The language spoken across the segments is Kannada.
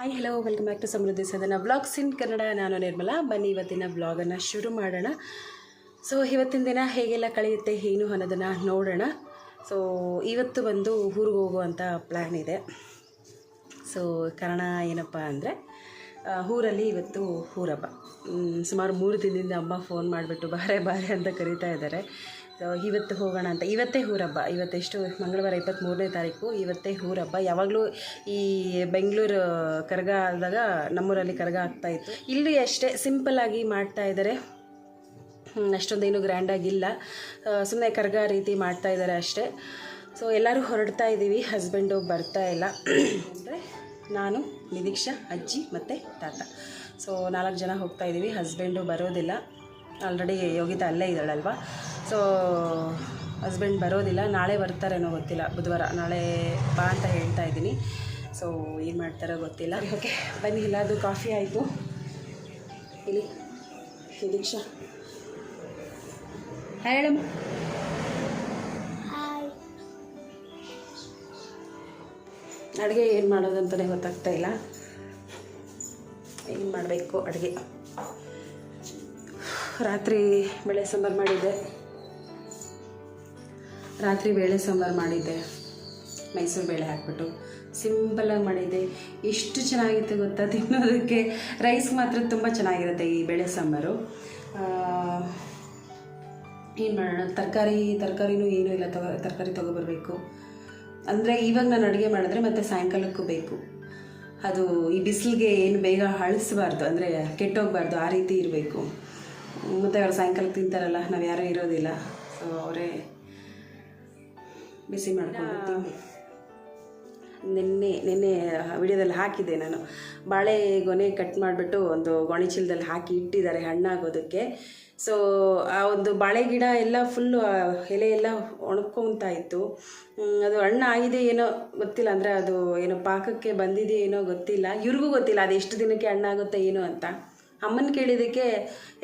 Hi hello welcome back to Samruddhi Sadana blogs in Kannada ನಾನು ನಿರ್ಮಲಾ. ಬನ್ನಿ ಇವತ್ತಿನ ಬ್ಲಾಗನ್ನು ಶುರು ಮಾಡೋಣ. ಸೊ ಇವತ್ತಿನ ದಿನ ಹೇಗೆಲ್ಲ ಕಳೆಯುತ್ತೆ, ಏನು ಅನ್ನೋದನ್ನು ನೋಡೋಣ. ಸೊ ಇವತ್ತು ಬಂದು ಊರಿಗೆ ಹೋಗುವಂಥ ಪ್ಲ್ಯಾನ್ ಇದೆ. ಸೊ ಕಾರಣ ಏನಪ್ಪ ಅಂದರೆ ಊರಲ್ಲಿ ಇವತ್ತು ಊರಬ್ಬ. ಸುಮಾರು ಮೂರು ದಿನದಿಂದ ಅಮ್ಮ ಫೋನ್ ಮಾಡಿಬಿಟ್ಟು, ಬಾರೆ ಬಾರೆ ಅಂತ ಕರೀತಾ ಇದ್ದಾರೆ. ಸೊ ಇವತ್ತು ಹೋಗೋಣ ಅಂತ. ಇವತ್ತೇ ಊರಬ್ಬ ಇವತ್ತೆಷ್ಟು ಮಂಗಳವಾರ ಇಪ್ಪತ್ತ್ಮೂರನೇ ತಾರೀಕು. ಇವತ್ತೇ ಊರಬ್ಬ ಯಾವಾಗಲೂ ಈ ಬೆಂಗಳೂರು ಕರಗ ಆದಾಗ ನಮ್ಮೂರಲ್ಲಿ ಕರಗ ಆಗ್ತಾಯಿತ್ತು ಇಲ್ಲಿ ಅಷ್ಟೇ ಸಿಂಪಲ್ಲಾಗಿ ಮಾಡ್ತಾ ಇದ್ದಾರೆ. ಹ್ಮ್, ಅಷ್ಟೊಂದೇನು ಗ್ರ್ಯಾಂಡಾಗಿಲ್ಲ ಸುಮ್ಮನೆ ಕರಗ ರೀತಿ ಮಾಡ್ತಾ ಇದ್ದಾರೆ ಅಷ್ಟೇ. ಸೊ ಎಲ್ಲರೂ ಹೊರಡ್ತಾ ಇದ್ದೀವಿ. ಹಸ್ಬೆಂಡು ಬರ್ತಾ ಇಲ್ಲ. ಅಂದರೆ ನಾನು ನಿರೀಕ್ಷಾ ಅಜ್ಜಿ ಮತ್ತು ತಾತ. ಸೊ ನಾಲ್ಕು ಜನ ಹೋಗ್ತಾ ಇದ್ದೀವಿ. ಹಸ್ಬೆಂಡು ಬರೋದಿಲ್ಲ. ಆಲ್ರೆಡಿ ಯೋಗಿತಾ ಅಲ್ಲೇ ಇದ್ದಾಳಲ್ವ? ಸೊ ಹಸ್ಬೆಂಡ್ ಬರೋದಿಲ್ಲ ನಾಳೆ ಬರ್ತಾರೇನೋ ಗೊತ್ತಿಲ್ಲ ಬುಧವಾರ ನಾಳೆ ಬಾ ಅಂತ ಹೇಳ್ತಾ ಇದ್ದೀನಿ. ಸೊ ಏನು ಮಾಡ್ತಾರೋ ಗೊತ್ತಿಲ್ಲ. ಓಕೆ ಬನ್ನಿ ಎಲ್ಲದು ಕಾಫಿ ಆಯಿತು. ಇಲ್ಲಿ ದೀಕ್ಷಾ. ಹೇಳಮ್ಮ. ಅಡುಗೆ ಏನು ಮಾಡೋದು ಅಂತಲೇ ಗೊತ್ತಾಗ್ತಾ ಇಲ್ಲ. ಏನು ಮಾಡಬೇಕು ಅಡುಗೆ? ರಾತ್ರಿ ಬೆಳೆ ಸಾಂಬಾರು ಮಾಡಿದ್ದೆ. ರಾತ್ರಿ ಬೇಳೆ ಸಾಂಬಾರು ಮಾಡಿದ್ದೆ. ಮೈಸೂರು ಬೇಳೆ ಹಾಕ್ಬಿಟ್ಟು ಸಿಂಪಲಾಗಿ ಮಾಡಿದ್ದೆ. ಎಷ್ಟು ಚೆನ್ನಾಗಿತ್ತು ಗೊತ್ತಾ ತಿನ್ನೋದಕ್ಕೆ? ರೈಸ್ ಮಾತ್ರ ತುಂಬ ಚೆನ್ನಾಗಿರುತ್ತೆ ಈ ಬೇಳೆ ಸಾಂಬಾರು. ಏನು ಮಾಡೋಣ? ತರಕಾರಿ, ತರಕಾರಿನೂ ಏನೂ ಇಲ್ಲ ತಗೋ, ತರಕಾರಿ ತೊಗೊಬರ್ಬೇಕು. ಅಂದರೆ ಇವಾಗ ನಾನು ಅಡುಗೆ ಮಾಡಿದ್ರೆ ಮತ್ತೆ ಸಾಯಂಕಾಲಕ್ಕೂ ಬೇಕು. ಅದು ಈ ಬಿಸಿಲಿಗೆ ಏನು ಬೇಗ ಅಳಿಸ್ಬಾರ್ದು, ಅಂದರೆ ಕೆಟ್ಟೋಗ್ಬಾರ್ದು, ಆ ರೀತಿ ಇರಬೇಕು. ಮತ್ತು ಅವ್ರು ಸಾಯಂಕಾಲಕ್ಕೆ ತಿಂತಾರಲ್ಲ, ನಾವು ಯಾರೂ ಇರೋದಿಲ್ಲ. ಸೊ ಅವರೇ ಬಿಸಿ ಮಾಡ್ಕೊಂಡು ನಿನ್ನೆ ನಿನ್ನೆ ವಿಡಿಯೋದಲ್ಲಿ ಹಾಕಿದ್ದೆ ನಾನು. ಬಾಳೆ ಗೊನೆ ಕಟ್ ಮಾಡಿಬಿಟ್ಟು ಒಂದು ಗೊಣಿಚೀಲದಲ್ಲಿ ಹಾಕಿ ಇಟ್ಟಿದ್ದಾರೆ ಹಣ್ಣಾಗೋದಕ್ಕೆ. ಸೊ ಆ ಒಂದು ಬಾಳೆ ಗಿಡ ಎಲ್ಲ ಫುಲ್ಲು ಎಲೆ ಎಲ್ಲ ಒಣಕೊಂತ ಇತ್ತು. ಅದು ಹಣ್ಣು ಆಗಿದೆ ಏನೋ ಗೊತ್ತಿಲ್ಲ, ಅಂದರೆ ಅದು ಏನೋ ಪಾಕಕ್ಕೆ ಬಂದಿದೆ ಏನೋ ಗೊತ್ತಿಲ್ಲ. ಇವ್ರಿಗೂ ಗೊತ್ತಿಲ್ಲ, ಅದು ಎಷ್ಟು ದಿನಕ್ಕೆ ಹಣ್ಣಾಗುತ್ತೆ ಏನೋ ಅಂತ. ಅಮ್ಮನ ಕೇಳಿದ್ದಕ್ಕೆ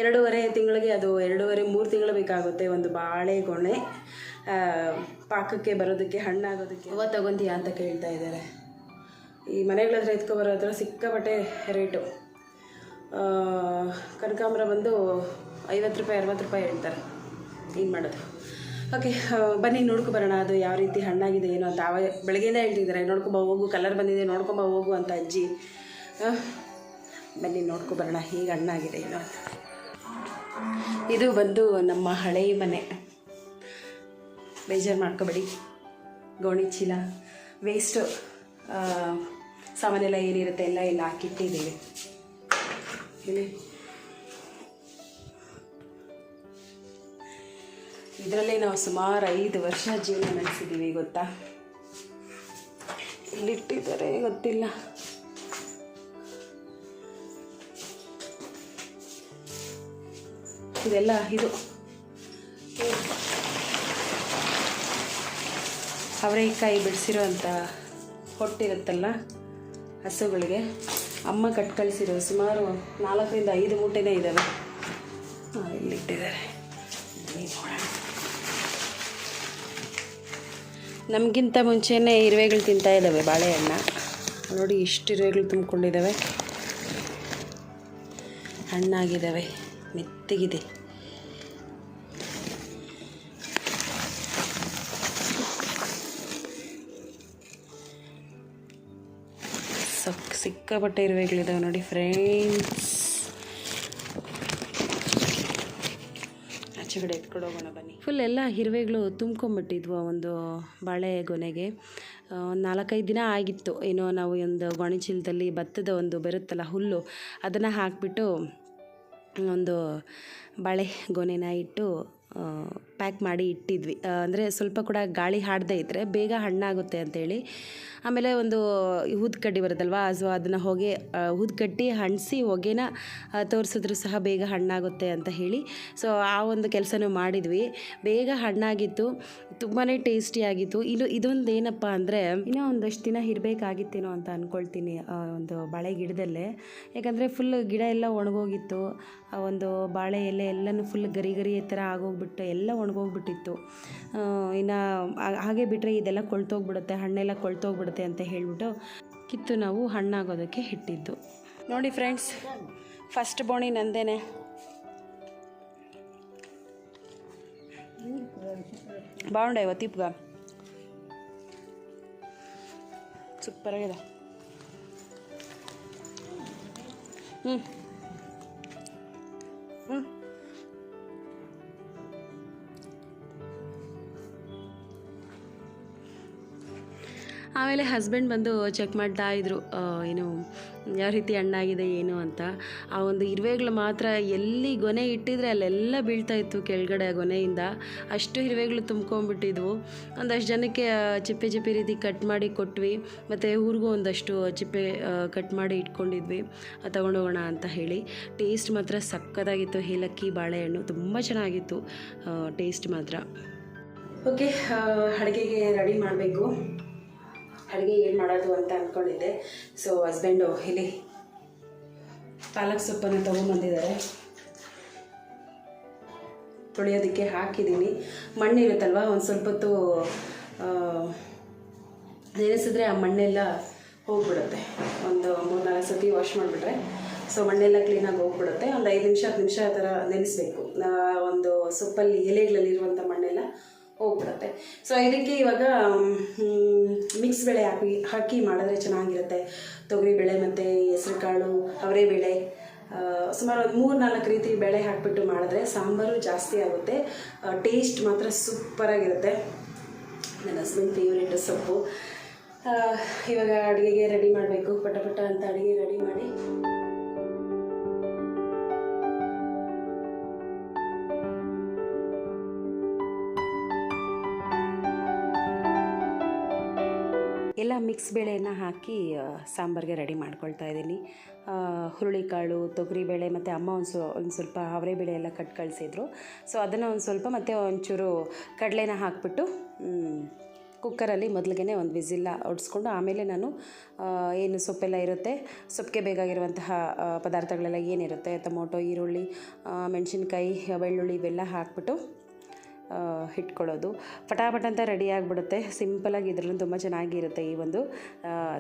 ಎರಡೂವರೆ ತಿಂಗಳಿಗೆ, ಅದು ಎರಡೂವರೆ ಮೂರು ತಿಂಗಳು ಬೇಕಾಗುತ್ತೆ ಒಂದು ಬಾಳೆಗೊನೆ ಪಾಕಕ್ಕೆ ಬರೋದಕ್ಕೆ ಹಣ್ಣಾಗೋದಕ್ಕೆ. ಹೂವು ತಗೊಂತೀಯಾ ಅಂತ ಕೇಳ್ತಾ ಇದ್ದಾರೆ ಈ ಮನೆಗಳ ಹತ್ರ ಎತ್ಕೊಬರೋ ಹತ್ರ ಸಿಕ್ಕಾಪಟ್ಟೆ ರೇಟು. ಕನಕಾಂಬರ ಬಂದು ಐವತ್ತು ರೂಪಾಯಿ ಅರವತ್ತು ರೂಪಾಯಿ ಹೇಳ್ತಾರೆ. ಏನು ಮಾಡೋದು? ಓಕೆ ಬನ್ನಿ ನೋಡ್ಕೊ ಬರೋಣ. ಅದು ಯಾವ ರೀತಿ ಹಣ್ಣಾಗಿದೆ ಏನು ಅಂತ ಆವಾಗ ಬೆಳಗ್ಗೆಯಿಂದ ಹೇಳ್ತಿದ್ದಾರೆ ನೋಡ್ಕೊಂಬ ಹೋಗು ಕಲರ್ ಬಂದಿದೆ ನೋಡ್ಕೊಂಬ ಹೋಗು ಅಂತ ಅಜ್ಜಿ. ಬನ್ನಿ ನೋಡ್ಕೊ ಬರೋಣ. ಹೀಗೆ ಹಣ್ಣಾಗಿದೆ ಏನು ಅಂತ. ಇದು ಬಂದು ನಮ್ಮ ಹಳೆಯ ಮನೆ. ಬೇಜಾರು ಮಾಡ್ಕೋಬೇಡಿ. ಗೋಣಿ ಚೀಲ ವೇಸ್ಟು ಸಾಮಾನೆಲ್ಲ ಏನಿರುತ್ತೆ ಎಲ್ಲ ಇಲ್ಲಿ ಹಾಕಿಟ್ಟಿದ್ದೀವಿ. ಇಲ್ಲಿ. ಇದರಲ್ಲಿ ನಾವು ಸುಮಾರು ಐದು ವರ್ಷ ಜೀವನ ನಡೆಸಿದ್ದೀವಿ, ಗೊತ್ತಾ? ಇಲ್ಲಿಟ್ಟಿದ್ದಾರೆ ಗೊತ್ತಿಲ್ಲ. ಇದೆಲ್ಲ ಇದು. ಅವರೆಕಾಯಿ ಬಿಡಿಸಿರೋ ಅಂಥ ಹೊಟ್ಟಿರುತ್ತಲ್ಲ ಹಸುಗಳಿಗೆ. ಅಮ್ಮ ಕಟ್ ಕಳಿಸಿರೋ ಸುಮಾರು ನಾಲ್ಕರಿಂದ ಐದು ಮೂಟೆನೇ ಇದ್ದಾವೆ. ಇಲ್ಲಿಟ್ಟಿದ್ದಾರೆ. ನಮಗಿಂತ ಮುಂಚೆನೇ ಇರುವೆಗಳು ತಿಂತಾ ಇದ್ದಾವೆ ಬಾಳೆಹಣ್ಣ. ನೋಡಿ, ಇಷ್ಟು ಇರುವೆಗಳು ತುಂಬಿಕೊಂಡಿದ್ದಾವೆ. ಹಣ್ಣಾಗಿದ್ದಾವೆ. ಮೆತ್ತಗಿದೆ. ಸಿಕ್ಕಾಪಟ್ಟೆ ಇರುವೆಗಳಿದ್ದಾವೆ ನೋಡಿ ಫ್ರೆಂಡ್ಸ್ ಆಚೆ ಕಡೆ ಎತ್ಕೊಂಡು ಹೋಗೋಣ ಬನ್ನಿ. ಫುಲ್ ಎಲ್ಲ ಇರುವೆಗಳು ತುಂಬ್ಕೊಂಬಿಟ್ಟಿದ್ವು ಒಂದು ಬಾಳೆ ಗೊನೆಗೆ. ಒಂದು ನಾಲ್ಕೈದು ದಿನ ಆಗಿತ್ತು. ಏನೋ ನಾವು ಒಂದು ಗೊಣಚೀಲದಲ್ಲಿ ಭತ್ತದ ಒಂದು ಬರುತ್ತಲ್ಲ ಹುಲ್ಲು, ಅದನ್ನು ಹಾಕಿಬಿಟ್ಟು ಒಂದು ಬಾಳೆ ಗೊನೆನ ಇಟ್ಟು ಪ್ಯಾಕ್ ಮಾಡಿ ಇಟ್ಟಿದ್ವಿ. ಅಂದರೆ ಸ್ವಲ್ಪ ಕೂಡ ಗಾಳಿ ಹಾಡದೇ ಇದ್ದರೆ ಬೇಗ ಹಣ್ಣಾಗುತ್ತೆ ಅಂತೇಳಿ. ಆಮೇಲೆ ಒಂದು ಊದು ಕಡ್ಡಿ ಬರುತ್ತಲ್ವ, ಸೊ ಅದನ್ನು ಹೊಗೆ ಊದು ಕಟ್ಟಿ ಹಣ್ಣಿಸಿ ಹೊಗೆನ ತೋರಿಸಿದ್ರು ಸಹ ಬೇಗ ಹಣ್ಣಾಗುತ್ತೆ ಅಂತ ಹೇಳಿ. ಸೊ ಆ ಒಂದು ಕೆಲಸನೂ ಮಾಡಿದ್ವಿ. ಬೇಗ ಹಣ್ಣಾಗಿತ್ತು ತುಂಬಾ ಟೇಸ್ಟಿಯಾಗಿತ್ತು ಇನ್ನು ಇದೊಂದು ಏನಪ್ಪ ಅಂದರೆ, ಇನ್ನೂ ಒಂದಷ್ಟು ದಿನ ಇರಬೇಕಾಗಿತ್ತೇನೋ ಅಂತ ಅಂದ್ಕೊಳ್ತೀನಿ ಒಂದು ಬಾಳೆ ಗಿಡದಲ್ಲೇ. ಯಾಕಂದರೆ ಫುಲ್ ಗಿಡ ಎಲ್ಲ ಒಣಗೋಗಿತ್ತು. ಒಂದು ಬಾಳೆ ಎಲೆ ಎಲ್ಲನೂ ಫುಲ್ ಗರಿ ಗರಿ ಥರ ಆಗೋಗ್ಬಿಟ್ಟು ಎಲ್ಲ ಒಣಗೋಗ್ಬಿಟ್ಟಿತ್ತು ಇನ್ನು ಹಾಗೆ ಬಿಟ್ಟರೆ ಇದೆಲ್ಲ ಕೊಳ್ತೋಗ್ಬಿಡುತ್ತೆ, ಹಣ್ಣೆಲ್ಲ ಕೊಳ್ತೋಗ್ಬಿಡುತ್ತೆ ಅಂತ ಹೇಳಿಬಿಟ್ಟು ಕಿತ್ತು ನಾವು ಹಣ್ಣಾಗೋದಕ್ಕೆ ಇಟ್ಟಿದ್ದು. ನೋಡಿ ಫ್ರೆಂಡ್ಸ್ ಫಸ್ಟ್ ಬೋಣಿ ನಂದೇನೆ. ಸೂಪರ್ ಆಗಿದೆ ಇಪ್ಗ. ಆಮೇಲೆ ಹಸ್ಬೆಂಡ್ ಬಂದು ಚೆಕ್ ಮಾಡ್ತಾ ಇದ್ರು ಏನು, ಯಾವ ರೀತಿ ಹಣ್ಣಾಗಿದೆ, ಏನು ಅಂತ. ಆ ಒಂದು ಇರುವೆಗಳು ಮಾತ್ರ ಎಲ್ಲಿ ಗೊನೆ ಇಟ್ಟಿದ್ರೆ ಅಲ್ಲೆಲ್ಲ ಬೀಳ್ತಾ ಇತ್ತು ಕೆಳಗಡೆ ಗೊನೆಯಿಂದ. ಅಷ್ಟು ಇರುವೆಗಳು ತುಂಬ್ಕೊಂಡ್ಬಿಟ್ಟಿದ್ವು. ಒಂದಷ್ಟು ಜನಕ್ಕೆ ಚಿಪ್ಪೆ ಚಿಪ್ಪೆ ರೀತಿ ಕಟ್ ಮಾಡಿ ಕೊಟ್ವಿ. ಮತ್ತು ಊರಿಗೂ ಒಂದಷ್ಟು ಚಿಪ್ಪೆ ಕಟ್ ಮಾಡಿ ಇಟ್ಕೊಂಡಿದ್ವಿ. ತಗೊಂಡೋಗೋಣ ಅಂತ ಹೇಳಿ. ಟೇಸ್ಟ್ ಮಾತ್ರ ಸಕ್ಕತ್ತಾಗಿತ್ತು ಏಲಕ್ಕಿ, ಬಾಳೆಹಣ್ಣು ತುಂಬ ಚೆನ್ನಾಗಿತ್ತು. ಟೇಸ್ಟ್ ಮಾತ್ರ. ಓಕೆ ಅಡುಗೆಗೆ ರೆಡಿ ಮಾಡಬೇಕು. ಅಡುಗೆ ಏನು ಮಾಡೋದು ಅಂತ ಅಂದ್ಕೊಂಡಿದ್ದೆ ಸೊ ಹಸ್ಬೆಂಡು ಇಲ್ಲಿ ಪಾಲಕ್ ಸೊಪ್ಪನ್ನು ತೊಗೊಂಬಂದಿದ್ದಾರೆ ತೊಳೆಯೋದಕ್ಕೆ ಹಾಕಿದ್ದೀನಿ. ಮಣ್ಣಿರುತ್ತಲ್ವ? ಒಂದು ಸ್ವಲ್ಪ ಹೊತ್ತು ನೆನೆಸಿದ್ರೆ ಆ ಮಣ್ಣೆಲ್ಲ ಹೋಗ್ಬಿಡುತ್ತೆ. ಒಂದು ಮೂರು ನಾಲ್ಕು ಸತಿ ವಾಶ್ ಮಾಡಿಬಿಟ್ರೆ. ಸೊ ಮಣ್ಣೆಲ್ಲ ಕ್ಲೀನಾಗಿ ಹೋಗ್ಬಿಡುತ್ತೆ. ಒಂದು ಐದು ನಿಮಿಷ, ಹತ್ತು ನಿಮಿಷ ಆ ಥರ ನೆನೆಸ್ಬೇಕು. ಒಂದು ಸೊಪ್ಪಲ್ಲಿ ಎಲೆಗಳಲ್ಲಿರುವಂಥ ಮಣ್ಣೆಲ್ಲ ಹೋಗ್ಬಿಡುತ್ತೆ. ಸೊ ಇದಕ್ಕೆ ಇವಾಗ ಮಿಕ್ಸ್ ಬೆಳೆ ಹಾಕಿ ಹಾಕಿ ಮಾಡಿದ್ರೆ ಚೆನ್ನಾಗಿರುತ್ತೆ. ತೊಗರಿಬೇಳೆ ಮತ್ತು ಹೆಸರುಕಾಳು ಆ, ಸುಮಾರು ಒಂದು ಮೂರು ನಾಲ್ಕು ರೀತಿ ಬೇಳೆ ಹಾಕಿಬಿಟ್ಟು ಮಾಡಿದ್ರೆ ಸಾಂಬಾರು ಜಾಸ್ತಿ ಆಗುತ್ತೆ. ಟೇಸ್ಟ್ ಮಾತ್ರ ಸೂಪರಾಗಿರುತ್ತೆ ನನ್ನ ಹಸ್ಬೆಂಡ್ ಫೇವ್ರೇಟ್ ಸೊಪ್ಪು. ಇವಾಗ ಅಡುಗೆಗೆ ರೆಡಿ ಮಾಡಬೇಕು. ಪಟ ಪಟ ಅಂತ ಅಡುಗೆ ರೆಡಿ ಮಾಡಿ. ಎಲ್ಲ ಮಿಕ್ಸ್ ಬೇಳೆಯನ್ನು ಹಾಕಿ ಸಾಂಬಾರಿಗೆ ರೆಡಿ ಮಾಡ್ಕೊಳ್ತಾ ಇದ್ದೀನಿ. ಕಾಳು ಹುರುಳಿಕಾಳು, ತೊಗರಿಬೇಳೆ ಮತ್ತು ಅಮ್ಮ ಒಂದು ಸ್ವ ಒಂದು ಸ್ವಲ್ಪ ಅವರೆಬೇಳೆ ಎಲ್ಲ ಕಟ್ ಕಳಿಸಿದ್ರು. ಸೊ ಅದನ್ನು ಒಂದು ಸ್ವಲ್ಪ ಮತ್ತು ಒಂಚೂರು ಕಡಲೆನ ಹಾಕ್ಬಿಟ್ಟು ಕುಕ್ಕರಲ್ಲಿ ಮೊದಲಿಗೆ ಒಂದು ವಿಸಿಲ್ಲ ಹೊಡ್ಸ್ಕೊಂಡು ಆಮೇಲೆ ನಾನು ಏನು ಸೊಪ್ಪೆಲ್ಲ ಇರುತ್ತೆ, ಸೊಪ್ಪಿಗೆ ಬೇಕಾಗಿರುವಂತಹ ಪದಾರ್ಥಗಳೆಲ್ಲ ಏನಿರುತ್ತೆ, ಟೊಮೊಟೊ, ಈರುಳ್ಳಿ ಮೆಣಸಿನ್ಕಾಯಿ, ಬೆಳ್ಳುಳ್ಳಿ ಇವೆಲ್ಲ ಹಾಕ್ಬಿಟ್ಟು ಇಟ್ಕೊಳ್ಳೋದು ಪಟಾಪಟ ಅಂತ ರೆಡಿ ಆಗಿಬಿಡುತ್ತೆ. ಸಿಂಪಲಾಗಿ ಇದ್ರಲ್ಲೂ ತುಂಬ ಚೆನ್ನಾಗಿರುತ್ತೆ ಈ ಒಂದು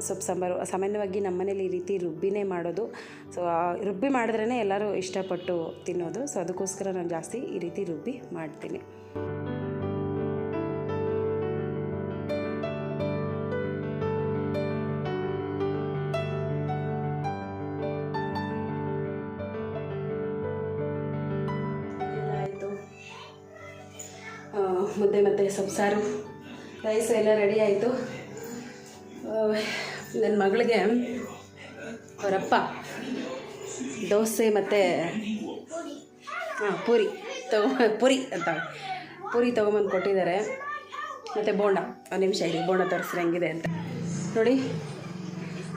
ಸೊಪ್ಪು ಸಾಂಬಾರು. ಸಾಮಾನ್ಯವಾಗಿ ನಮ್ಮ ಮನೇಲಿ ಈ ರೀತಿ ರುಬ್ಬಿನೇ ಮಾಡೋದು. ಸೊ ರುಬ್ಬಿ ಮಾಡಿದ್ರೇ ಎಲ್ಲರೂ ಇಷ್ಟಪಟ್ಟು ತಿನ್ನೋದು. ಸೊ ಅದಕ್ಕೋಸ್ಕರ ನಾನು ಜಾಸ್ತಿ ಈ ರೀತಿ ರುಬ್ಬಿ ಮಾಡ್ತೀನಿ. ಮುದ್ದೆ ಮತ್ತು ಸೊಪ್ಸಾರು ರೈಸ್ ಎಲ್ಲ ರೆಡಿ ಆಯಿತು. ನನ್ನ ಮಗಳಿಗೆ ಅವರಪ್ಪ ದೋಸೆ ಮತ್ತು, ಹಾಂ, ಪೂರಿ ತಗೊ, ಪೂರಿ ಅಂತ ಪೂರಿ ತೊಗೊಂಬಂದು ಕೊಟ್ಟಿದ್ದಾರೆ. ಮತ್ತು ಬೋಂಡ, ಒಂದು ನಿಮಿಷ ಇಲ್ಲಿ ಬೋಂಡ ತೋರಿಸ್ರೆ ಹೆಂಗಿದೆ ಅಂತ. ನೋಡಿ,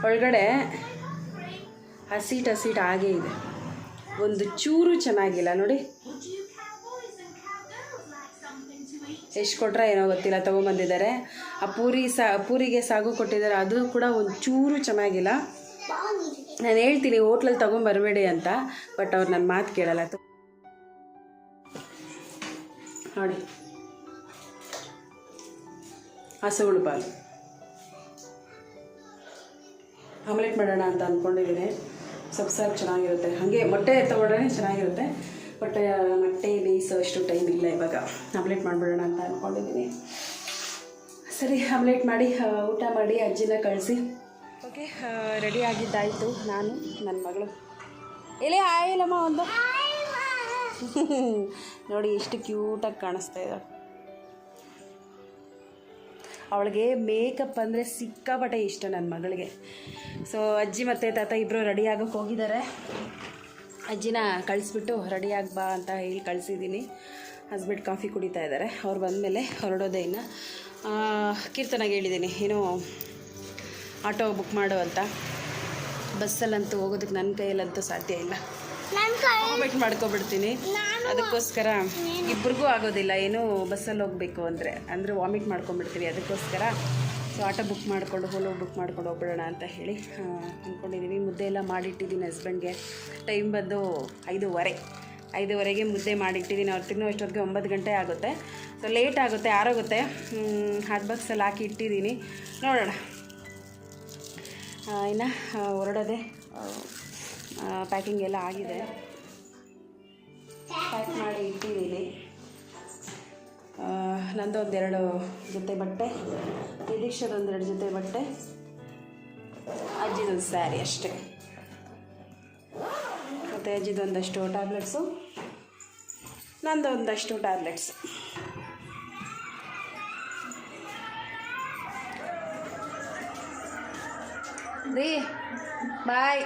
ಒಳಗಡೆ ಹಸಿಟ್ ಹಸಿಟ್ ಆಗೇ ಇದೆ. ಒಂದು ಚೂರು ಚೆನ್ನಾಗಿಲ್ಲ, ನೋಡಿ. ಎಷ್ಟು ಕೊಟ್ಟರೆ ಏನೋ ಗೊತ್ತಿಲ್ಲ, ತೊಗೊಂಬಂದಿದ್ದಾರೆ. ಆ ಪೂರಿ ಸಾ, ಪೂರಿಗೆ ಸಾಗು ಕೊಟ್ಟಿದ್ದಾರೆ, ಅದು ಕೂಡ ಒಂದು ಚೂರು ಚೆನ್ನಾಗಿಲ್ಲ. ನಾನು ಹೇಳ್ತೀನಿ, ಹೋಟ್ಲಲ್ಲಿ ತೊಗೊಂಬರಬೇಡಿ ಅಂತ, ಬಟ್ ಅವ್ರು ನನ್ನ ಮಾತು ಕೇಳಲ್ಲ. ನೋಡಿ. ಹಸುಗಳು ಪಾಲು. ಆಮ್ಲೆಟ್ ಮಾಡೋಣ ಅಂತ ಅಂದ್ಕೊಂಡಿದ್ದೀನಿ ಸೊಪ್ಪು ಸಾರು ಚೆನ್ನಾಗಿರುತ್ತೆ. ಹಾಗೆ ಮೊಟ್ಟೆ ತೊಗೊಂಡ್ರೆ ಚೆನ್ನಾಗಿರುತ್ತೆ. ಬಟ್ ಮೊಟ್ಟೆ, ಬೇಯಿಸೋ ಅಷ್ಟು ಟೈಮ್ ಇಲ್ಲ ಇವಾಗ. ಆಮ್ಲೆಟ್ ಮಾಡಿಬಿಡೋಣ ಅಂತ ಅಂದ್ಕೊಂಡಿದ್ದೀನಿ ಸರಿ ಆಮ್ಲೆಟ್ ಮಾಡಿ ಊಟ ಮಾಡಿ, ಅಜ್ಜಿನ ಕಳಿಸಿ. ಓಕೆ ರೆಡಿ ಆಗಿದ್ದಾಯಿತು ನಾನು ನನ್ನ ಮಗಳು. ಎಲೆ ಆಯಿಲ್ಲಮ್ಮ ಒಂದು. ನೋಡಿ, ಎಷ್ಟು ಕ್ಯೂಟಾಗಿ ಕಾಣಿಸ್ತಾ ಇದ್ದಾಳೆ ಅವಳಿಗೆ ಮೇಕಪ್ ಅಂದರೆ ಸಿಕ್ಕಾಪಟ್ಟೆ ಇಷ್ಟ ನನ್ನ ಮಗಳಿಗೆ. ಸೊ ಅಜ್ಜಿ ಮತ್ತು ತಾತ ಇಬ್ಬರು ರೆಡಿ ಆಗೋಕ್ಕೆ ಹೋಗಿದ್ದಾರೆ. ಅಜ್ಜಿನ ಕಳಿಸ್ಬಿಟ್ಟು ರೆಡಿ ಆಗಿ ಬಾ ಅಂತ ಹೇಳಿ ಕಳಿಸಿದ್ದೀನಿ. ಹಸ್ಬೆಂಡ್ ಕಾಫಿ ಕುಡಿತಾ ಇದ್ದಾರೆ ಅವ್ರು ಬಂದಮೇಲೆ ಹೊರಡೋದೇ ಇನ್ನು. ಕೀರ್ತನಾಗೆ ಹೇಳಿದ್ದೀನಿ. ಏನೋ ಆಟೋ ಬುಕ್ ಮಾಡು ಅಂತ. ಬಸ್ಸಲ್ಲಂತೂ ಹೋಗೋದಕ್ಕೆ ನನ್ನ ಕೈಯಲ್ಲಂತೂ ಸಾಧ್ಯ ಇಲ್ಲ. ವಾಮಿಟ್ ಮಾಡ್ಕೊಬಿಡ್ತೀನಿ. ಅದಕ್ಕೋಸ್ಕರ ಇಬ್ರಿಗೂ ಆಗೋದಿಲ್ಲ. ಏನು ಬಸ್ಸಲ್ಲಿ ಹೋಗಬೇಕು ಅಂದರೆ. ಅಂದರೆ ವಾಮಿಟ್ ಮಾಡ್ಕೊಂಬಿಡ್ತೀನಿ ಅದಕ್ಕೋಸ್ಕರ ಸೊ ಆಟೋ ಬುಕ್ ಮಾಡಿಕೊಂಡು ಹೋಲೋ ಬುಕ್ ಮಾಡ್ಕೊಂಡು ಹೋಗ್ಬಿಡೋಣ ಅಂತ ಹೇಳಿ ಅಂದ್ಕೊಂಡಿದ್ದೀವಿ ಮುದ್ದೆ ಎಲ್ಲ ಮಾಡಿಟ್ಟಿದ್ದೀನಿ ಹಸ್ಬೆಂಡ್ಗೆ ಟೈಮ್ ಬಂದು ಐದೂವರೆ. ಐದೂವರೆಗೆ ಮುದ್ದೆ ಮಾಡಿಟ್ಟಿದ್ದೀನಿ. ಅವ್ರು ತಿನ್ನೋ ಅಷ್ಟೊತ್ತಿಗೆ ಒಂಬತ್ತು ಗಂಟೆ ಆಗುತ್ತೆ. ಸೊ ಲೇಟ್ ಆಗುತ್ತೆ ಆರೋಗುತ್ತೆ ಹಾಟ್ ಬಾಕ್ಸಲ್ಲಿ ಹಾಕಿ ಇಟ್ಟಿದ್ದೀನಿ. ನೋಡೋಣ. ಇನ್ನು ಹೊರಡೋದೆ ಪ್ಯಾಕಿಂಗ್ ಎಲ್ಲ ಆಗಿದೆ. ಪ್ಯಾಕ್ ಮಾಡಿ ಇಟ್ಟಿದ್ದೀನಿ. ನಂದು ಒಂದೆರಡು ಜೊತೆ ಬಟ್ಟೆ ನಿರೀಕ್ಷದೊಂದೆರಡು ಜೊತೆ ಬಟ್ಟೆ, ಅಜ್ಜಿದೊಂದು ಸ್ಯಾರಿ ಅಷ್ಟೇ. ಮತ್ತು ಅಜ್ಜಿದೊಂದಷ್ಟು ಟ್ಯಾಬ್ಲೆಟ್ಸು ನಂದು ಒಂದಷ್ಟು ಟ್ಯಾಬ್ಲೆಟ್ಸ್. ರೀ, ಬಾಯ್.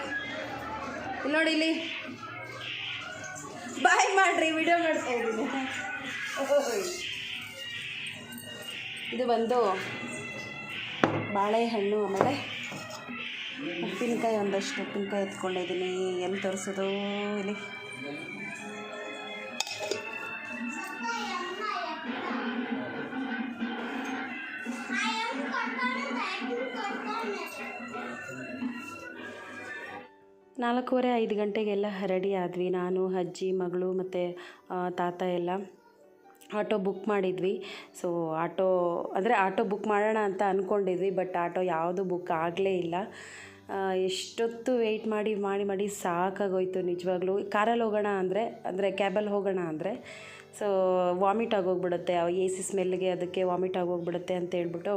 ನೋಡಿ ಇಲ್ಲಿ. ಬಾಯ್ ಮಾಡ್ರಿ, ವಿಡಿಯೋ ಮಾಡ್ತಾ ಇದ್ದೀನಿ. ಇದು ಬಂದು ಬಾಳೆಹಣ್ಣು, ಆಮೇಲೆ ಉಪ್ಪಿನಕಾಯಿ ಒಂದಷ್ಟು. ಉಪ್ಪಿನಕಾಯಿ ಎತ್ಕೊಂಡಿದ್ದೀನಿ. ಎಲ್ಲಿ ತೋರಿಸೋದು ಇಲ್ಲಿ? ನಾಲ್ಕೂವರೆ ಐದು ಗಂಟೆಗೆಲ್ಲ ರೆಡಿ ಆದ್ವಿ. ನಾನು, ಅಜ್ಜಿ, ಮಗಳು ಮತ್ತು ತಾತ ಎಲ್ಲ. ಆಟೋ ಬುಕ್ ಮಾಡಿದ್ವಿ. ಸೊ ಆಟೋ, ಅಂದರೆ ಆಟೋ ಬುಕ್ ಮಾಡೋಣ ಅಂತ ಅಂದ್ಕೊಂಡಿದ್ವಿ ಬಟ್ ಆಟೋ ಯಾವುದು ಬುಕ್ ಆಗಲೇ ಇಲ್ಲ. ಎಷ್ಟೊತ್ತು ವೆಯ್ಟ್ ಮಾಡಿ ಮಾಡಿ ಮಾಡಿ ಸಾಕಾಗೋಯ್ತು ನಿಜವಾಗ್ಲೂ. ಕಾರಲ್ಲಿ ಹೋಗೋಣ ಅಂದರೆ ಅಂದರೆ ಕ್ಯಾಬಲ್ಲಿ ಹೋಗೋಣ ಅಂದರೆ ಸೊ ವಾಮಿಟ್ ಆಗೋಗ್ಬಿಡುತ್ತೆ. ಎ ಸಿ ಸ್ಮೆಲ್ಗೆ ಅದಕ್ಕೆ ವಾಮಿಟ್ ಆಗೋಗ್ಬಿಡುತ್ತೆ ಅಂತ ಹೇಳ್ಬಿಟ್ಟು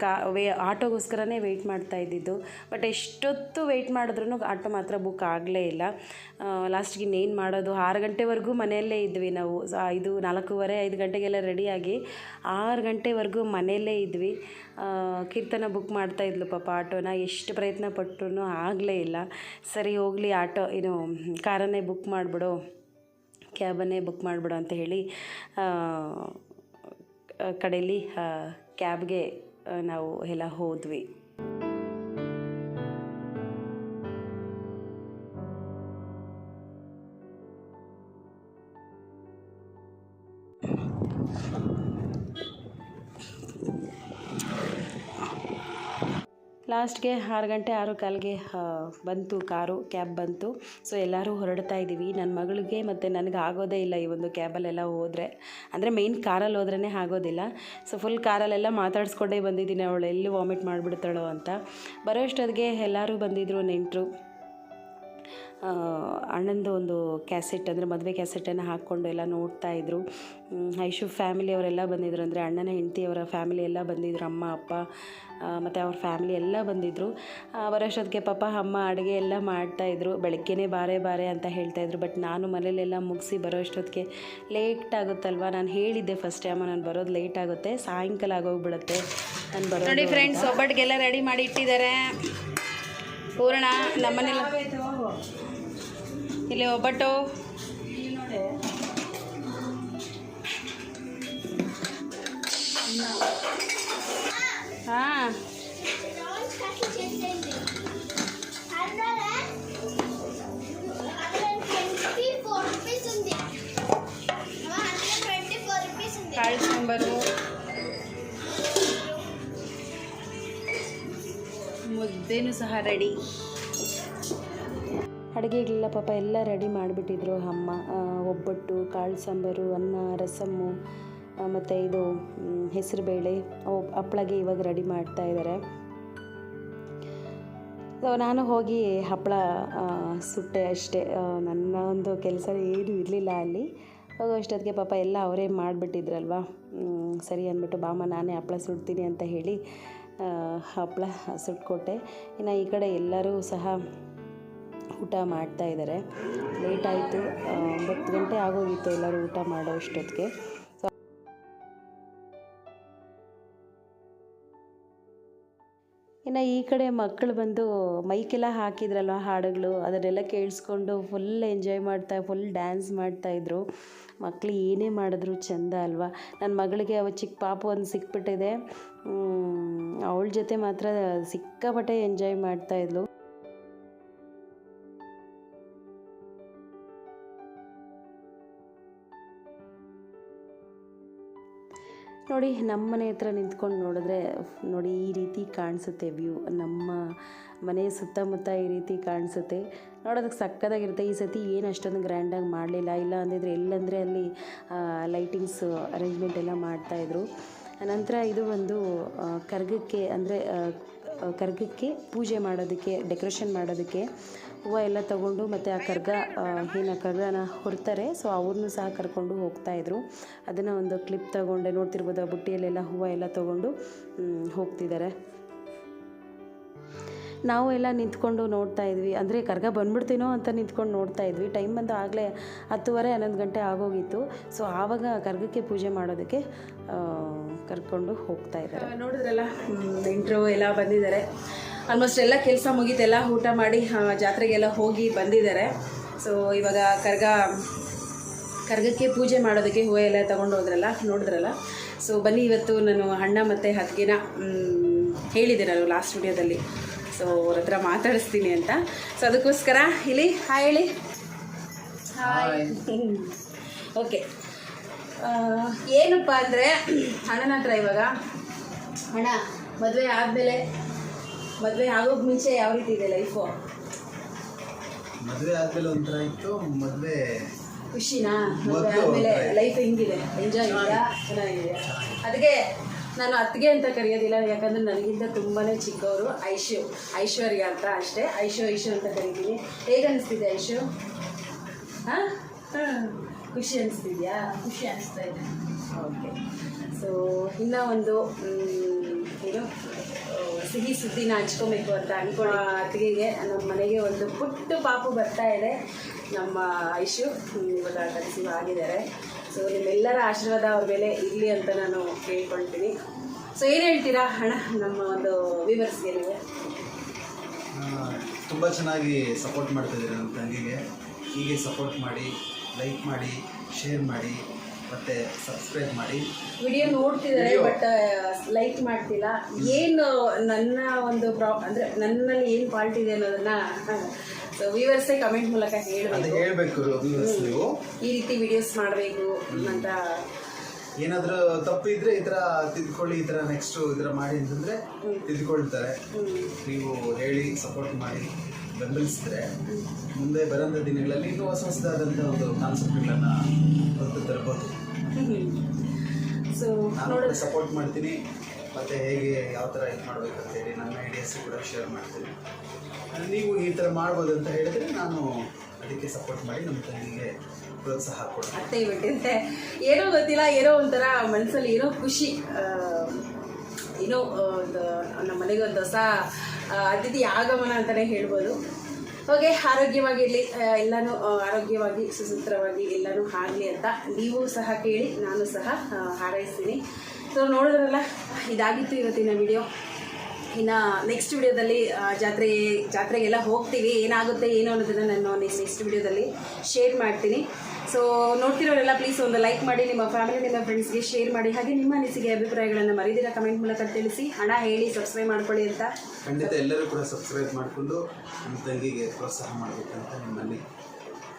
ಕಾ, ವೇ, ಆಟೋಗೋಸ್ಕರನೇ ವೆಯ್ಟ್ ಮಾಡ್ತಾ ಇದ್ದಿದ್ದು. ಬಟ್ ಎಷ್ಟೊತ್ತು ವೆಯ್ಟ್ ಮಾಡಿದ್ರೂ ಆಟೋ ಮಾತ್ರ ಬುಕ್ ಆಗಲೇ ಇಲ್ಲ. ಲಾಸ್ಟ್ಗೆ ಇನ್ನೇನು ಮಾಡೋದು? ಆರು ಗಂಟೆವರೆಗೂ ಮನೆಯಲ್ಲೇ ಇದ್ವಿ ನಾವು. ಐದು, ನಾಲ್ಕೂವರೆ, ಐದು ಗಂಟೆಗೆಲ್ಲ ರೆಡಿಯಾಗಿ ಆರು ಗಂಟೆವರೆಗೂ ಮನೆಯಲ್ಲೇ ಇದ್ವಿ. ಕೀರ್ತನ ಬುಕ್ ಮಾಡ್ತಾ ಇದ್ಲು ಪಾಪ ಆಟೋನ. ಎಷ್ಟು ಪ್ರಯತ್ನ ಪಟ್ಟರು ಆಗಲೇ ಇಲ್ಲ. ಸರಿ, ಹೋಗಲಿ ಆಟೋ, ಏನು, ಕಾರನ್ನೇ ಬುಕ್ ಮಾಡಿಬಿಡು ಕ್ಯಾಬನ್ನೇ ಬುಕ್ ಮಾಡಿಬಿಡು ಅಂತ ಹೇಳಿ ಕಡೆಯಲ್ಲಿ ಕ್ಯಾಬ್ಗೆ ನಾವು ಎಲ್ಲ ಹೋದ್ವಿ. ಲಾಸ್ಟ್ಗೆ ಆರು ಗಂಟೆ ಆರು ಕಾಲಿಗೆ ಬಂತು, ಕಾರು, ಕ್ಯಾಬ್ ಬಂತು. ಸೊ ಎಲ್ಲರೂ ಹೊರಡ್ತಾ ಇದ್ದೀವಿ. ನನ್ನ ಮಗಳಿಗೆ ಮತ್ತು ನನಗೆ ಆಗೋದೇ ಇಲ್ಲ ಈ ಒಂದು ಕ್ಯಾಬಲ್ಲೆಲ್ಲ ಹೋದರೆ. ಅಂದರೆ ಮೇಯ್ನ್ ಕಾರಲ್ಲಿ ಹೋದ್ರೇ ಆಗೋದಿಲ್ಲ. ಸೊ ಫುಲ್ ಕಾರಲ್ಲೆಲ್ಲ ಮಾತಾಡಿಸ್ಕೊಂಡೇ ಬಂದಿದ್ದೀನಿ. ಅವಳು ಎಲ್ಲಿ ವಾಮಿಟ್ ಮಾಡಿಬಿಡ್ತಾಳೋ ಅಂತ. ಬರೋ ಅಷ್ಟೊತ್ತಿಗೆ ಎಲ್ಲರೂ ಬಂದಿದ್ದರು ನೆಂಟರು. ಅಣ್ಣಂದು ಒಂದು ಕ್ಯಾಸೆಟ್ ಅಂದರೆ ಮದುವೆ ಕ್ಯಾಸೆಟನ್ನು ಹಾಕ್ಕೊಂಡು ಎಲ್ಲ ನೋಡ್ತಾ ಇದ್ರು. ಹ್ಮ್, ಐಶು ಫ್ಯಾಮಿಲಿ ಅವರೆಲ್ಲ ಬಂದಿದ್ರು ಅಂದರೆ ಅಣ್ಣನ ಹೆಂಡತಿಯವರ ಫ್ಯಾಮಿಲಿ ಎಲ್ಲ ಬಂದಿದ್ರು ಅಮ್ಮ ಅಪ್ಪ ಮತ್ತು ಅವ್ರ ಫ್ಯಾಮಿಲಿ ಎಲ್ಲ ಬಂದಿದ್ದರು ಬರೋಷ್ಟೊತ್ತಿಗೆ ಪಾಪ ಅಮ್ಮ ಅಡುಗೆ ಎಲ್ಲ ಮಾಡ್ತಾಯಿದ್ರು ಬೆಳಗ್ಗೆನೇ ಬಾರೆ ಬಾರೆ ಅಂತ ಹೇಳ್ತಾಯಿದ್ರು ಬಟ್ ನಾನು ಮನೇಲೆಲ್ಲ ಮುಗಿಸಿ ಬರೋ ಅಷ್ಟೊತ್ತಿಗೆ ಲೇಟ್ ಆಗುತ್ತಲ್ವ? ನಾನು ಹೇಳಿದ್ದೆ ಫಸ್ಟ್ ಅಮ್ಮ ನಾನು ಬರೋದು ಲೇಟ್ ಆಗುತ್ತೆ. ಸಾಯಂಕಾಲ ಆಗೋಗ್ಬಿಡುತ್ತೆ ನಾನು ಬರೋ ನೋಡಿ ಫ್ರೆಂಡ್ಸ್ ಒಬ್ಬಟ್ಟಿಗೆಲ್ಲ ರೆಡಿ ಮಾಡಿ ಇಟ್ಟಿದ್ದಾರೆ. ಪೂರ್ಣ ನಮ್ಮನೆಲ್ಲ ಇಲ್ಲಿ ಒಬ್ಬಟ್ಟು ಹಾಂ ಕಾಳು ಸಾಂಬಾರು ಮುದ್ದೆನೂ ಸಹ ರೆಡಿ ಅಡುಗೆಗಳೆಲ್ಲ ಪಾಪ ಎಲ್ಲ ರೆಡಿ ಮಾಡಿಬಿಟ್ಟಿದ್ರು ಅಮ್ಮ. ಒಬ್ಬಟ್ಟು, ಕಾಳು ಸಾಂಬಾರು, ಅನ್ನ, ರಸಮ್ಮು ಮತ್ತು ಇದು ಹೆಸರುಬೇಳೆ ಹಪ್ಪಳಗೆ ಇವಾಗ ರೆಡಿ ಮಾಡ್ತಾ ಇದ್ದಾರೆ ನಾನು ಹೋಗಿ ಹಪ್ಪಳ ಸುಟ್ಟೆ ಅಷ್ಟೇ. ನನ್ನ ಒಂದು ಕೆಲಸ ಏನೂ ಇರಲಿಲ್ಲ ಅಲ್ಲಿ. ಅಷ್ಟೊತ್ತಿಗೆ ಪಾಪ ಎಲ್ಲ ಅವರೇ ಮಾಡಿಬಿಟ್ಟಿದ್ರಲ್ವ? ಸರಿ ಅಂದ್ಬಿಟ್ಟು ಬಾಮ ನಾನೇ ಹಪ್ಪಳ ಸುಡ್ತೀನಿ ಅಂತ ಹೇಳಿ ಹಪ್ಪಳ ಸುಟ್ಕೊಟ್ಟೆ. ಇನ್ನು ಈ ಕಡೆ ಎಲ್ಲರೂ ಸಹ ಊಟ ಮಾಡ್ತಾ ಇದ್ದಾರೆ. ಲೇಟ್ ಆಯಿತು ಒಂಬತ್ತು ಗಂಟೆ ಆಗೋಗಿತ್ತು ಎಲ್ಲರೂ ಊಟ ಮಾಡೋ ಅಷ್ಟೊತ್ತಿಗೆ ಇನ್ನು ಈ ಕಡೆ ಮಕ್ಕಳು ಬಂದು ಮೈಕೆಲ್ಲ ಹಾಕಿದ್ರಲ್ವ ಹಾಡುಗಳು? ಅದನ್ನೆಲ್ಲ ಕೇಳಿಸ್ಕೊಂಡು ಫುಲ್ ಎಂಜಾಯ್ ಮಾಡ್ತಾ ಫುಲ್ ಡ್ಯಾನ್ಸ್ ಮಾಡ್ತಾಯಿದ್ರು ಮಕ್ಕಳು ಏನೇ ಮಾಡಿದ್ರು ಚೆಂದ ಅಲ್ವಾ? ನನ್ನ ಮಗಳಿಗೆ ಅವ ಚಿಕ್ಕ ಪಾಪು ಒಂದು ಸಿಕ್ಬಿಟ್ಟಿದೆ. ಅವಳ ಜೊತೆ ಮಾತ್ರ ಸಿಕ್ಕಾಪಟ್ಟೆ ಎಂಜಾಯ್ ಮಾಡ್ತಾಯಿದ್ಲು ನೋಡಿ ನಮ್ಮ ಮನೆ ಹತ್ರ ನಿಂತ್ಕೊಂಡು ನೋಡಿದ್ರೆ ನೋಡಿ ಈ ರೀತಿ ಕಾಣಿಸುತ್ತೆ ವ್ಯೂ. ನಮ್ಮ ಮನೆ ಸುತ್ತಮುತ್ತ ಈ ರೀತಿ ಕಾಣಿಸುತ್ತೆ. ನೋಡೋದಕ್ಕೆ ಸಕ್ಕದಾಗಿರುತ್ತೆ ಈ ಸತಿ ಏನು ಅಷ್ಟೊಂದು ಗ್ರ್ಯಾಂಡಾಗಿ ಮಾಡಲಿಲ್ಲ. ಇಲ್ಲ ಅಂದಿದ್ರೆ ಎಲ್ಲಂದರೆ ಅಲ್ಲಿ ಲೈಟಿಂಗ್ಸ್ ಅರೇಂಜ್ಮೆಂಟ್ ಎಲ್ಲ ಮಾಡ್ತಾಯಿದ್ರು ನಂತರ ಇದು ಒಂದು ಕರ್ಗಕ್ಕೆ ಅಂದರೆ ಕರ್ಗಕ್ಕೆ ಪೂಜೆ ಮಾಡೋದಕ್ಕೆ ಡೆಕೋರೇಷನ್ ಮಾಡೋದಕ್ಕೆ ಹೂವು ಎಲ್ಲ ತಗೊಂಡು ಮತ್ತು ಆ ಕರ್ಗ ಏನು ಕರ್ಗನ ಹೊರ್ತಾರೆ. ಸೊ ಅವ್ರನ್ನೂ ಸಹ ಕರ್ಕೊಂಡು ಹೋಗ್ತಾಯಿದ್ರು ಅದನ್ನು ಒಂದು ಕ್ಲಿಪ್ ತಗೊಂಡೆ, ನೋಡ್ತಿರ್ಬೋದು ಆ ಬುಟ್ಟಿಯಲ್ಲೆಲ್ಲ ಹೂವು ಎಲ್ಲ ತಗೊಂಡು ಹೋಗ್ತಿದ್ದಾರೆ. ನಾವು ಎಲ್ಲ ನಿಂತ್ಕೊಂಡು ನೋಡ್ತಾ ಇದ್ವಿ. ಅಂದರೆ ಕರ್ಗ ಬಂದ್ಬಿಡ್ತೀನೋ ಅಂತ ನಿಂತ್ಕೊಂಡು ನೋಡ್ತಾ ಇದ್ವಿ. ಟೈಮ್ ಬಂದು ಆಗಲೇ ಹತ್ತುವರೆ, ಹನ್ನೊಂದು ಗಂಟೆ ಆಗೋಗಿತ್ತು. ಸೊ ಆವಾಗ ಕರ್ಗಕ್ಕೆ ಪೂಜೆ ಮಾಡೋದಕ್ಕೆ ಕರ್ಕೊಂಡು ಹೋಗ್ತಾ ಇದ್ದಾರೆ. ನೋಡಿದ್ರಲ್ಲ ನೆಂಟರು ಎಲ್ಲ ಬಂದಿದ್ದಾರೆ. ಆಲ್ಮೋಸ್ಟ್ ಎಲ್ಲ ಕೆಲಸ ಮುಗೀತೆಲ್ಲ ಊಟ ಮಾಡಿ ಜಾತ್ರೆಗೆಲ್ಲ ಹೋಗಿ ಬಂದಿದ್ದಾರೆ. ಸೊ ಇವಾಗ ಕರ್ಗ, ಕರ್ಗಕ್ಕೆ ಪೂಜೆ ಮಾಡೋದಕ್ಕೆ ಹೂವು ಎಲ್ಲ ತೊಗೊಂಡು ಹೋದ್ರಲ್ಲ, ನೋಡಿದ್ರಲ್ಲ? ಸೊ ಬನ್ನಿ ಇವತ್ತು ನಾನು ಅಣ್ಣ ಮತ್ತು ಹತ್ತಿಗೆನ ಹೇಳಿದ್ದೆ ಲಾಸ್ಟ್ ವಿಡಿಯೋದಲ್ಲಿ ಸೊ ಅವ್ರ ಹತ್ರ ಮಾತಾಡಿಸ್ತೀನಿ ಅಂತ. ಸೊ ಅದಕ್ಕೋಸ್ಕರ ಇಲ್ಲಿ ಹಾಯ್ ಹೇಳಿ. ಹಾಯ್ ಓಕೆ ಏನಪ್ಪ ಅಂದರೆ ಅಣ್ಣನ ಹತ್ರ ಇವಾಗ? ಅಣ್ಣ ಮದುವೆ ಆದಮೇಲೆ ಮದುವೆ ಆಗೋಕ್ಕೆ ಮುಂಚೆ ಯಾವ ರೀತಿ ಇದೆ ಲೈಫು ಮದುವೆ ಆದ್ಮೇಲೆ ಒಂಥರ ಇತ್ತು ಮದುವೆ ಖುಷಿನಾ? ಮದುವೆ ಆದ್ಮೇಲೆ ಲೈಫ್ ಹೆಂಗಿದೆ? ಎಂಜಾಯ್ ಇದೆಯಾ? ಚೆನ್ನಾಗಿದೆ ಅದಕ್ಕೆ ನಾನು ಅತ್ತಿಗೆ ಅಂತ ಕರೆಯೋದಿಲ್ಲ ಯಾಕಂದ್ರೆ ನನಗಿಂತ ತುಂಬಾ ಚಿಕ್ಕವರು ಐಶು ಐಶ್ವರ್ಯ ಅಂತ ಅಷ್ಟೇ. ಐಶು ಐಶು ಅಂತ ಕರಿತೀನಿ. ಹೇಗೆ ಅನಿಸ್ತಿದೆ ಐಶು? ಹಾಂ? ಹಾಂ ಖುಷಿ ಅನಿಸ್ತಿದ್ಯಾ? ಖುಷಿ ಅನಿಸ್ತಾ ಇದೆ. ಓಕೆ. ಸೊ ಇನ್ನೂ ಒಂದು ಏನು ಸಿಹಿ ಸುದ್ದಿನ ಹಂಚ್ಕೊಬೇಕು ಅಂತ ಅನ್ಕೊಂಡು ಅತ್ತಿಗೆಗೆ ನಮ್ಮ ಮನೆಗೆ ಒಂದು ಪುಟ್ಟು ಪಾಪು ಬರ್ತಾ ಇದೆ. ನಮ್ಮ ಐಶು ಇವಾಗ ಕನ್ಸೀವ್ ಆಗಿದ್ದಾರೆ ಸೊ ನಿಮ್ಮೆಲ್ಲರ ಆಶೀರ್ವಾದ ಅವ್ರ ಮೇಲೆ ಇರಲಿ ಅಂತ ನಾನು ಕೇಳ್ಕೊಳ್ತೀನಿ. ಸೊ ಏನು ಹೇಳ್ತೀರಾ? ಹಣ ನಮ್ಮ ಒಂದು ವಿವರ್ಸ್ಗೆ ನೀವು. ತುಂಬ ಚೆನ್ನಾಗಿ ಸಪೋರ್ಟ್ ಮಾಡ್ತಿದ್ದೀರಿ ನಮ್ಮ ತಂಗಿಗೆ. ಹೀಗೆ ಸಪೋರ್ಟ್ ಮಾಡಿ ಲೈಕ್ ಮಾಡಿ ಶೇರ್ ಮಾಡಿ ಮತ್ತೆ ಸಬ್ಸ್ಕ್ರೈಬ್ ಮಾಡಿ. ವಿಡಿಯೋ ನೋಡ್ತಿದ್ದಾರೆ ಬಟ್ ಲೈಕ್ ಮಾಡ್ತಿಲ್ಲ. ಏನು ನನ್ನ ಒಂದು ಪ್ರಾ ಅಂದರೆ ನನ್ನಲ್ಲಿ ಏನು ಫಾಲ್ಟ್ ಇದೆ ಅನ್ನೋದನ್ನು ವ್ಯೂವರ್ಸೇ ಕಮೆಂಟ್ ಮೂಲಕ ಅದು ಹೇಳಬೇಕು ಹೇಳ್ಬೇಕು ವ್ಯೂವರ್ಸ್ ನೀವು. ಈ ರೀತಿ ವಿಡಿಯೋಸ್ ಮಾಡಬೇಕು ಅಂತ. ಏನಾದರೂ ತಪ್ಪು ಇದ್ರೆ ಈ ತರ ತಿದ್ಕೊಳ್ಳಿ ಈ ತರ ನೆಕ್ಸ್ಟ್ ಈ ಥರ ಮಾಡಿ ಅಂತಂದ್ರೆ ತಿದ್ಕೊಳ್ತಾರೆ. ನೀವು ಹೇಳಿ ಸಪೋರ್ಟ್ ಮಾಡಿ ಬೆಂಬಲಿಸಿದ್ರೆ ಮುಂದೆ ಬರೋಂಥ ದಿನಗಳಲ್ಲಿ ಇನ್ನೂ ಹೊಸ ಹೊಸದಾದಂಥ ಒಂದು ಕಾನ್ಸೆಪ್ಟ್ಗಳನ್ನು ಹೊತ್ತು ತರಬಹುದು. ಸೊ ನಾನು ನೋಡ. ಸಪೋರ್ಟ್ ಮಾಡ್ತೀನಿ. ಮತ್ತು ಹೇಗೆ ಯಾವ ಥರ ಇದು ಮಾಡಬೇಕಂತೇಳಿ ನನ್ನ ಐಡಿಯಾಸ್ ಕೂಡ ಶೇರ್ ಮಾಡ್ತೀನಿ. ನೀವು ಈ ಥರ ಮಾಡ್ಬೋದು ಅಂತ ಹೇಳಿದ್ರೆ ನಾನು ಅದಕ್ಕೆ ಸಪೋರ್ಟ್ ಮಾಡಿ ನಮ್ಮ ತಂಗಿಗೆ ಪ್ರೋತ್ಸಾಹ ಕೊಡ್ತೀನಿ. ಅತ್ತೆ ಏನೋ ಗೊತ್ತಿಲ್ಲ, ಏನೋ ಒಂಥರ ಮನಸ್ಸಲ್ಲಿ ಏನೋ ಖುಷಿ ಏನೋ ಒಂದು ನಮ್ಮ ಮನೆಗೆ ಒಂದು ಹೊಸ ಅತಿಥಿ ಆಗಮನ ಅಂತಲೇ ಹೇಳ್ಬೋದು. ಹೋಗಿ ಆರೋಗ್ಯವಾಗಿರಲಿ ಎಲ್ಲನೂ ಆರೋಗ್ಯವಾಗಿ, ಸುಸೂತ್ರವಾಗಿ ಎಲ್ಲನೂ ಆಗಲಿ ಅಂತ ನೀವು ಸಹ ಕೇಳಿ, ನಾನು ಸಹ ಹಾರೈಸ್ತೀನಿ. ಸೊ ನೋಡಿದ್ರಲ್ಲ ಇದಾಗಿತ್ತು ಇವತ್ತಿನ ವಿಡಿಯೋ ಇನ್ನು ನೆಕ್ಸ್ಟ್ ವಿಡಿಯೋದಲ್ಲಿ ಜಾತ್ರೆ ಜಾತ್ರೆಗೆಲ್ಲ ಹೋಗ್ತೀವಿ ಏನಾಗುತ್ತೆ ಏನು ಅನ್ನೋದನ್ನು ನಾನು ನೆಕ್ಸ್ಟ್ ನೆಕ್ಸ್ಟ್ ವಿಡಿಯೋದಲ್ಲಿ ಶೇರ್ ಮಾಡ್ತೀನಿ. ಸೊ ನೋಡ್ತಿರೋರೆಲ್ಲ ಪ್ಲೀಸ್ ಒಂದು ಲೈಕ್ ಮಾಡಿ ನಿಮ್ಮ ಫ್ಯಾಮಿಲಿ ನಿಮ್ಮ ಫ್ರೆಂಡ್ಸ್ಗೆ ಶೇರ್ ಮಾಡಿ ಹಾಗೆ ನಿಮ್ಮ ಅನಿಸಿಕೆ ಅಭಿಪ್ರಾಯಗಳನ್ನು ಮರಿದಿರ ಕಮೆಂಟ್ ಮೂಲಕ ತಿಳಿಸಿ ಹಣ ಹೇಳಿ ಸಬ್ಸ್ಕ್ರೈಬ್ ಮಾಡ್ಕೊಳ್ಳಿ ಅಂತ. ಖಂಡಿತ ಎಲ್ಲರೂ ಕೂಡ ಸಬ್ಸ್ಕ್ರೈಬ್ ಮಾಡಿಕೊಂಡು ನಮ್ಮ ತಂಗಿಗೆ ಪ್ರೋತ್ಸಾಹ ಮಾಡಬೇಕಂತ ನಿಮ್ಮಲ್ಲಿ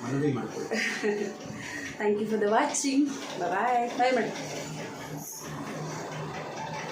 ಮನವಿ ಮಾಡ್ಕೊಳ್ತೀನಿ. Thank you for the watching bye bye ಮಾಡಿ